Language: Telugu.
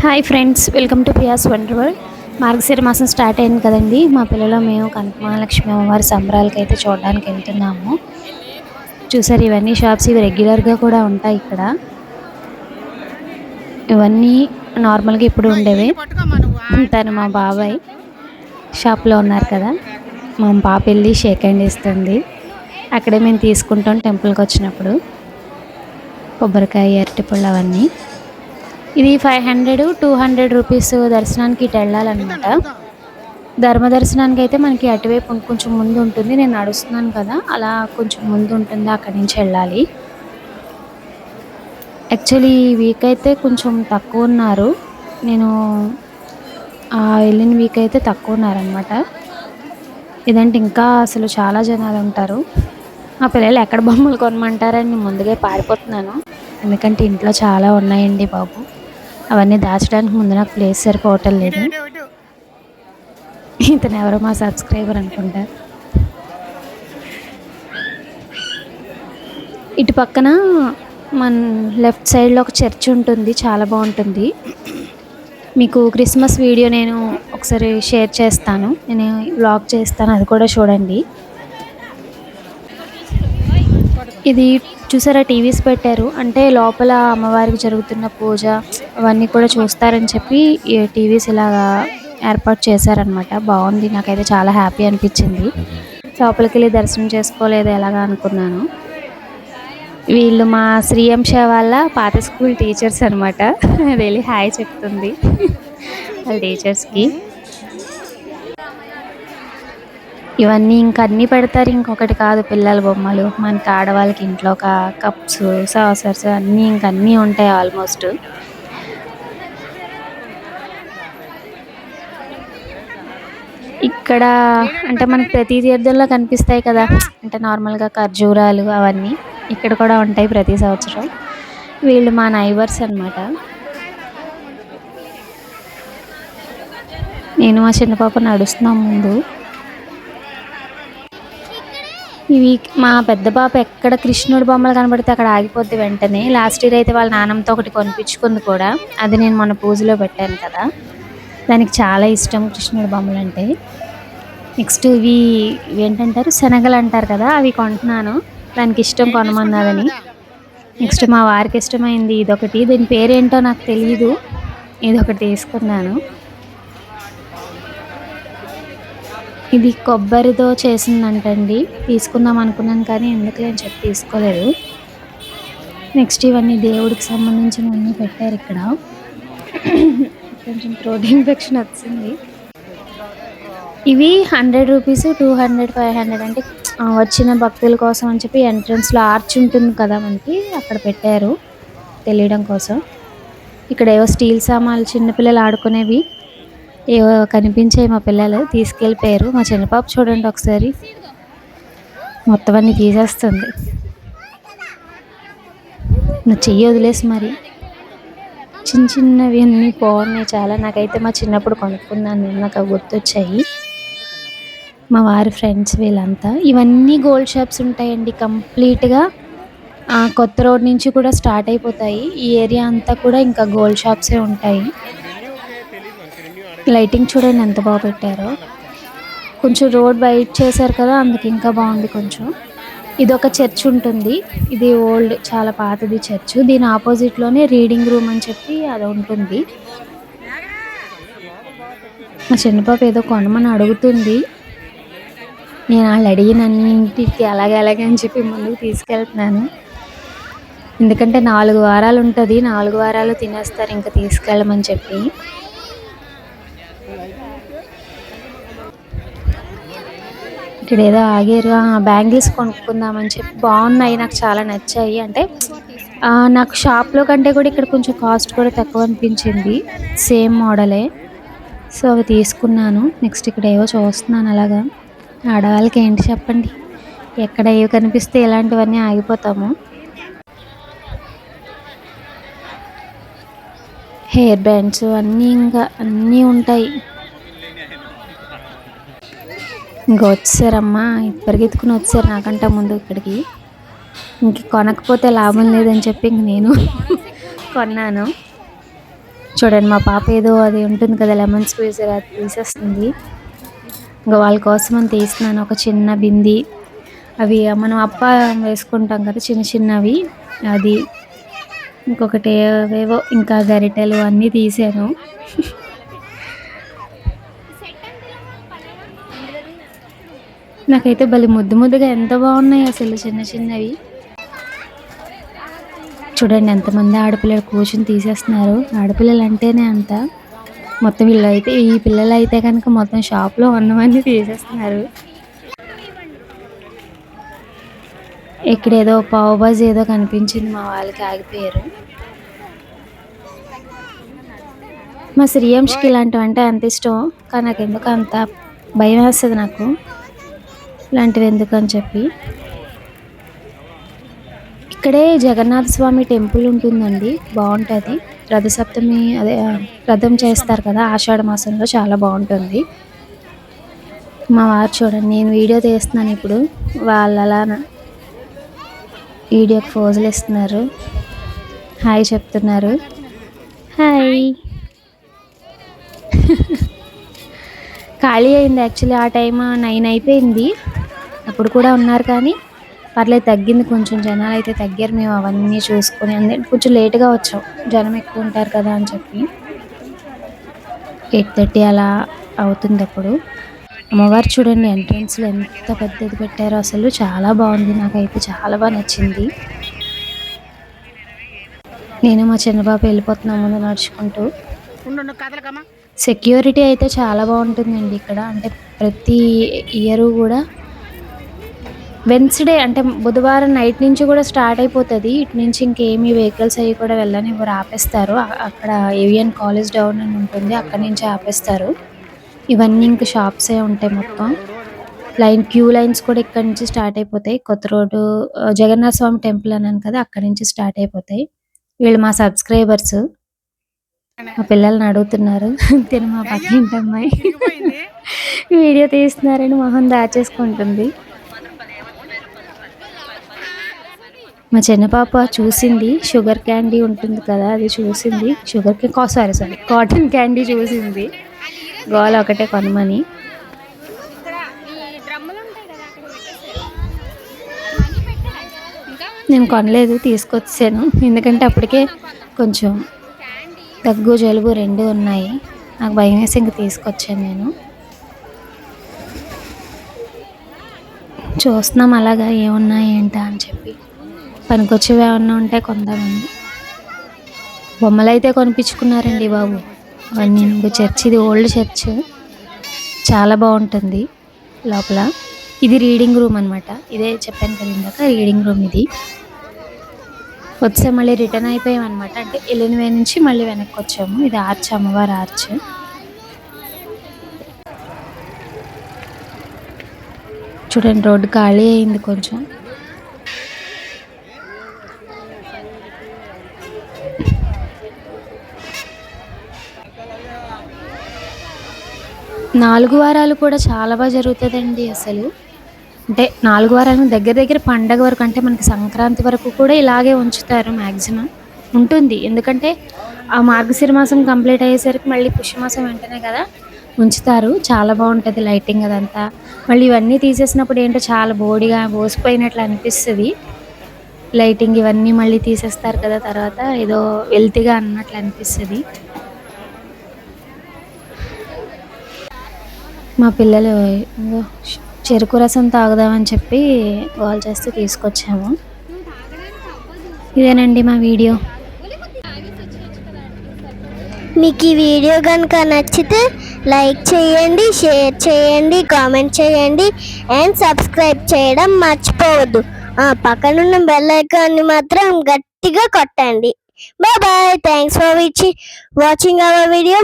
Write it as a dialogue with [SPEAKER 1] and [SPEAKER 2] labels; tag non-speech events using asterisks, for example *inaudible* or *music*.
[SPEAKER 1] Hi friends welcome to Piya's wonder world మార్గశిర మాసం స్టార్ట్ అయింది కదండి. మా పిల్లలు మేము కనకమహాలక్ష్మి అమ్మవారి సంబరాలకి అయితే చూడడానికి వెళ్తున్నాము. చూసారు ఇవన్నీ షాప్స్ ఇవి రెగ్యులర్గా కూడా ఉంటాయి ఇక్కడ. ఇవన్నీ నార్మల్గా ఇప్పుడు ఉండేవి. తను మా బాబాయ్ షాప్లో ఉన్నారు కదా. మా పాప వెళ్ళి షేక్ హ్యాండ్ ఇస్తుంది. అక్కడే మేము తీసుకుంటాం టెంపుల్కి వచ్చినప్పుడు. కొబ్బరికాయ అరటిపళ్ళు అవన్నీ. ఇది five hundred two hundred rupees దర్శనానికి ఇటు వెళ్ళాలన్నమాట. ధర్మ దర్శనానికి అయితే మనకి అటువైపు కొంచెం ముందు ఉంటుంది. నేను నడుస్తున్నాను కదా అలా కొంచెం ముందు ఉంటుంది అక్కడి నుంచి వెళ్ళాలి. యాక్చువల్లీ ఈ వీక్ అయితే కొంచెం తక్కువ ఉన్నారు. నేను వెళ్ళిన వీక్ అయితే తక్కువ ఉన్నారనమాట ఇదంటే ఇంకా అసలు చాలా జనాలు ఉంటారు. మా పిల్లలు ఎక్కడ బొమ్మలు కొనమంటారని ముందుగా పారిపోతున్నాను. ఎందుకంటే ఇంట్లో చాలా ఉన్నాయండి బాబు. అవన్నీ దాచడానికి ముందు నాకు ప్లేస్ సరిపోవటం లేదు. ఇతను ఎవరో మా సబ్స్క్రైబర్ అనుకుంటా. ఇటు పక్కన మన లెఫ్ట్ సైడ్లో ఒక చర్చ్ ఉంటుంది చాలా బాగుంటుంది. మీకు క్రిస్మస్ వీడియో నేను ఒకసారి షేర్ చేస్తాను. నేను వ్లాగ్ చేస్తాను అది కూడా చూడండి. ఇది చూసారా టీవీస్ పెట్టారు. అంటే లోపల అమ్మవారికి జరుగుతున్న పూజ అవన్నీ కూడా చూస్తారని చెప్పి టీవీస్ ఇలాగా ఏర్పాటు చేశారనమాట బాగుంది. నాకైతే చాలా హ్యాపీ అనిపించింది. లోపలికి వెళ్ళి దర్శనం చేసుకోలేదు ఎలాగా అనుకున్నాను. వీళ్ళు మా శ్రీయంశ వాళ్ళ పాత స్కూల్ టీచర్స్ అనమాట వెళ్ళి హాయ్ చెప్తుంది. వాళ్ళ టీచర్స్కి. ఇవన్నీ ఇంక అన్నీ పెడతారు. ఇంకొకటి కాదు పిల్లల బొమ్మలు. మనకి ఆడవాళ్ళకి ఇంట్లో ఒక కప్స్ సాసర్స్ అన్నీ ఇంక అన్నీ ఉంటాయి ఆల్మోస్ట్ ఇక్కడ అంటే మనకి ప్రతి తీర్థంలో కనిపిస్తాయి కదా. అంటే నార్మల్గా ఖర్జూరాలు అవన్నీ ఇక్కడ కూడా ఉంటాయి ప్రతి సంవత్సరం. వీళ్ళు మా నైబర్స్ అనమాట నేను మా చిన్న పాప నడుస్తున్నాం ముందు. ఇవి మా పెద్ద పాప ఎక్కడ కృష్ణుడి బొమ్మలు కనబడితే అక్కడ ఆగిపోద్ది వెంటనే. లాస్ట్ ఇయర్ అయితే వాళ్ళ నాన్నమ్మతో ఒకటి కొనిపించుకుంది కూడా. అది నేను మన పూజలో పెట్టాను కదా. దానికి చాలా ఇష్టం కృష్ణుడి బొమ్మలు అంటే. నెక్స్ట్ ఇవి ఇవి ఏంటంటారు శనగలు అంటారు కదా అవి కొంటున్నాను. దానికి ఇష్టం కొనమన్నదని నెక్స్ట్ మా వారికి ఇష్టమైంది ఇదొకటి. దీని పేరేంటో నాకు తెలియదు ఇదొకటి తీసుకున్నాను. ఇది కొబ్బరితో చేసిందంటండి. తీసుకుందాం అనుకున్నాను కానీ ఎందుకులే అని చెప్పి తీసుకోలేదు. నెక్స్ట్ ఇవన్నీ దేవుడికి సంబంధించినవన్నీ పెట్టారు ఇక్కడ. కొంచెం థ్రోట్ ఇన్ఫెక్షన్ వచ్చింది. ఇవి hundred rupees two hundred five hundred అంటే వచ్చిన భక్తుల కోసం అని చెప్పి ఎంట్రన్స్లో ఆర్చ్ ఉంటుంది కదా మనకి అక్కడ పెట్టారు. తెలియడం కోసం. ఇక్కడ ఏవో స్టీల్ సామాన్లు చిన్నపిల్లలు ఆడుకునేవి. ఏవో కనిపించాయి మా పిల్లలు తీసుకెళ్ళిపోయారు. మా చిన్నపాప చూడండి ఒకసారి. మొత్తం అన్ని తీసేస్తుంది. నువ్వు చెయ్యి వదిలేసి మరి. చిన్న చిన్నవి అన్నీ బాగున్నాయి చాలా. నాకైతే మా చిన్నప్పుడు కొనుక్కున్నాను. నాకు అవి గుర్తొచ్చాయి. మా వారి ఫ్రెండ్స్ వీళ్ళంతా. ఇవన్నీ గోల్డ్ షాప్స్ ఉంటాయండి కంప్లీట్గా. కొత్త రోడ్ నుంచి కూడా స్టార్ట్ అయిపోతాయి. ఈ ఏరియా అంతా కూడా ఇంకా గోల్డ్ షాప్సే ఉంటాయి. లైటింగ్ చూడండి ఎంత బాగా పెట్టారో. కొంచెం రోడ్ వైట్ చేశారు కదా అందుకు ఇంకా బాగుంది కొంచెం. ఇది ఒక చర్చ్ ఉంటుంది. ఇది ఓల్డ్ చాలా పాతది చర్చ్. దీని ఆపోజిట్లోనే రీడింగ్ రూమ్ అని చెప్పి అది ఉంటుంది. మా చిన్నపాప ఏదో కొనమని అడుగుతుంది. నేను వాళ్ళు అడిగినన్నింటికి అలాగే అలాగే అని చెప్పి ముందుకు తీసుకెళ్తున్నాను. ఎందుకంటే నాలుగు వారాలు ఉంటుంది. నాలుగు వారాలు తినేస్తారు ఇంకా తీసుకెళ్ళమని చెప్పి. ఇక్కడ ఏదో ఆగారు బ్యాంగిల్స్ కొనుక్కుందామని చెప్పి బాగున్నాయి నాకు చాలా నచ్చాయి. అంటే నాకు షాప్లో కంటే కూడా ఇక్కడ కొంచెం కాస్ట్ కూడా తక్కువ అనిపించింది సేమ్ మోడలే. సో అవి తీసుకున్నాను. నెక్స్ట్ ఇక్కడ ఏవో చూస్తున్నాను అలాగా. ఆడవాళ్ళకి ఏంటి చెప్పండి? ఎక్కడ ఏవి కనిపిస్తే ఇలాంటివన్నీ ఆగిపోతాము. హెయిర్ బ్యాండ్స్ అన్నీ ఇంకా అన్నీ ఉంటాయి. ఇంకా వచ్చారమ్మా. పరిగెత్తుకుని వచ్చారు నాకంటే ముందు ఇక్కడికి. ఇంక కొనకపోతే లాభం లేదని చెప్పి ఇంక నేను కొన్నాను. చూడండి మా పాప ఏదో అది ఉంటుంది కదా లెమన్ స్క్వీజ్ అది తీసేస్తుంది. ఇంకా వాళ్ళ కోసం అని తీస్తున్నాను ఒక చిన్న బింది. అవి మనం అప్ప వేసుకుంటాం కదా చిన్న చిన్నవి. అది ఇంకొకటి ఏవేవో ఇంకా గరిటెలు అన్నీ తీసాను. నాకైతే భలే ముద్దు ముద్దుగా ఎంత బాగున్నాయి అసలు చిన్న చిన్నవి. చూడండి ఎంతమంది ఆడపిల్లలు కూర్చుని తీసేస్తున్నారు. ఆడపిల్లలు అంటేనే అంత. మొత్తం వీళ్ళు అయితే ఈ పిల్లలు అయితే కనుక మొత్తం షాప్లో ఉన్నవన్నీ తీసేస్తున్నారు. ఇక్కడ ఏదో పావు ఏదో కనిపించింది మా వాళ్ళకి ఆగిపోయారు. మా శ్రీయంష్కి ఇలాంటివి అంటే అంత ఇష్టం కానీ నాకు ఎందుకు అంత భయం వేస్తుంది నాకు. ఇలాంటివి ఎందుకని చెప్పి. ఇక్కడే జగన్నాథ స్వామి టెంపుల్ ఉంటుందండి. బాగుంటుంది. రథసప్తమి అదే రథం చేస్తారు కదా ఆషాఢ మాసంలో చాలా బాగుంటుంది. మా వారు చూడండి నేను వీడియో తీస్తున్నాను ఇప్పుడు. వాళ్ళు అలా వీడియోకి ఫోజులు ఇస్తున్నారు. హాయ్ చెప్తున్నారు. హాయ్. *laughs* ఖాళీ అయింది యాక్చువల్లీ ఆ టైం నైన్ అయిపోయింది. అప్పుడు కూడా ఉన్నారు కానీ పర్లేదు తగ్గింది కొంచెం. జనాలు అయితే తగ్గారు మేము అవన్నీ చూసుకొని అంటే కొంచెం లేట్గా వచ్చాం. జనం ఎక్కువ ఉంటారు కదా అని చెప్పి. ఎయిట్ థర్టీ అలా అవుతుంది అప్పుడు. అమ్మవారు చూడండి ఎంట్రన్స్లో ఎంత పెద్దది పెట్టారో అసలు. చాలా బాగుంది నాకైతే చాలా బాగా నచ్చింది. నేను మా చిన్నబాబు వెళ్ళిపోతున్నాము ముందు నడుచుకుంటూ. సెక్యూరిటీ అయితే చాలా బాగుంటుందండి ఇక్కడ. అంటే ప్రతి ఇయర్ కూడా వెన్స్డే అంటే బుధవారం నైట్ నుంచి కూడా స్టార్ట్ అయిపోతుంది. ఇటు నుంచి ఇంకేమీ వెహికల్స్ అవి కూడా వెళ్ళని ఎవరు ఆపేస్తారు. అక్కడ ఏవిఎన్ కాలేజ్ డౌన్ అని ఉంటుంది. అక్కడ నుంచి ఆపేస్తారు. ఇవన్నీ ఇంకా షాప్సే ఉంటాయి మొత్తం. లైన్ క్యూ లైన్స్ కూడా ఇక్కడ నుంచి స్టార్ట్ అయిపోతాయి. కొత్త రోడ్డు జగన్నాథ స్వామి టెంపుల్ అన్నాను కదా అక్కడ నుంచి స్టార్ట్ అయిపోతాయి. వీళ్ళు మా సబ్స్క్రైబర్స్ మా పిల్లల్ని అడుగుతున్నారు. తిను మా పక్కింటి అమ్మాయి. వీడియో తీస్తున్నారని మొహం దాచేసుకుంటుంది. మా చిన్న పాప చూసింది షుగర్ క్యాండీ ఉంటుంది కదా అది చూసింది. షుగర్ క్యా సారీ సారీ కాటన్ క్యాండీ చూసింది. గోల ఒకటే కొనమని. నేను కొనలేదు తీసుకొచ్చాను. ఎందుకంటే అప్పటికే కొంచెం దగ్గు జలుబు రెండు ఉన్నాయి. నాకు భయం వేసి ఇంక తీసుకొచ్చాను నేను. చూస్తున్నాం అలాగా ఏమున్నాయి ఏంటా అని చెప్పి. పనికొచ్చేవి ఏమన్నా ఉంటే కొందామండి. బొమ్మలు అయితే కొనిపించుకున్నారండి బాబు. అవన్నీ చర్చ్ ఇది ఓల్డ్ చర్చ్. చాలా బాగుంటుంది లోపల. ఇది రీడింగ్ రూమ్ అనమాట ఇదే చెప్పాను కదా ఇందాక రీడింగ్ రూమ్ ఇది. వచ్చే మళ్ళీ రిటర్న్ అయిపోయాం అనమాట అంటే వెళ్ళిన నుంచి మళ్ళీ వెనక్కి వచ్చాము ఇది ఆర్చ్ అమ్మవారి ఆర్చ్. చూడండి రోడ్డు ఖాళీ అయింది కొంచెం. నాలుగు వారాలు కూడా చాలా బాగా జరుగుతుందండి అసలు. అంటే నాలుగు వారాలు దగ్గర దగ్గర పండగ వరకు అంటే మనకి సంక్రాంతి వరకు కూడా ఇలాగే ఉంచుతారు మ్యాక్సిమం ఉంటుంది. ఎందుకంటే ఆ మార్గశిర మాసం కంప్లీట్ అయ్యేసరికి మళ్ళీ పుష్యమాసం వెంటనే కదా ఉంచుతారు. చాలా బాగుంటుంది లైటింగ్ అదంతా. మళ్ళీ ఇవన్నీ తీసేసినప్పుడు ఏంటో చాలా బోడిగా బోసిపోయినట్లు అనిపిస్తుంది. లైటింగ్ ఇవన్నీ మళ్ళీ తీసేస్తారు కదా తర్వాత ఏదో వెల్తిగా అన్నట్లు అనిపిస్తుంది. మా పిల్లలు చెరుకు రసం తాగుదామని చెప్పి కాల్ చేస్తే తీసుకొచ్చాము. ఇదేనండి మా వీడియో.
[SPEAKER 2] మీకు ఈ వీడియో కనుక నచ్చితే లైక్ చేయండి షేర్ చేయండి కామెంట్ చేయండి అండ్ సబ్స్క్రైబ్ చేయడం మర్చిపోవద్దు. ఆ పక్కనున్న బెల్ ఐకాన్ని మాత్రం గట్టిగా కొట్టండి. Bye bye. Thanks for watching our video.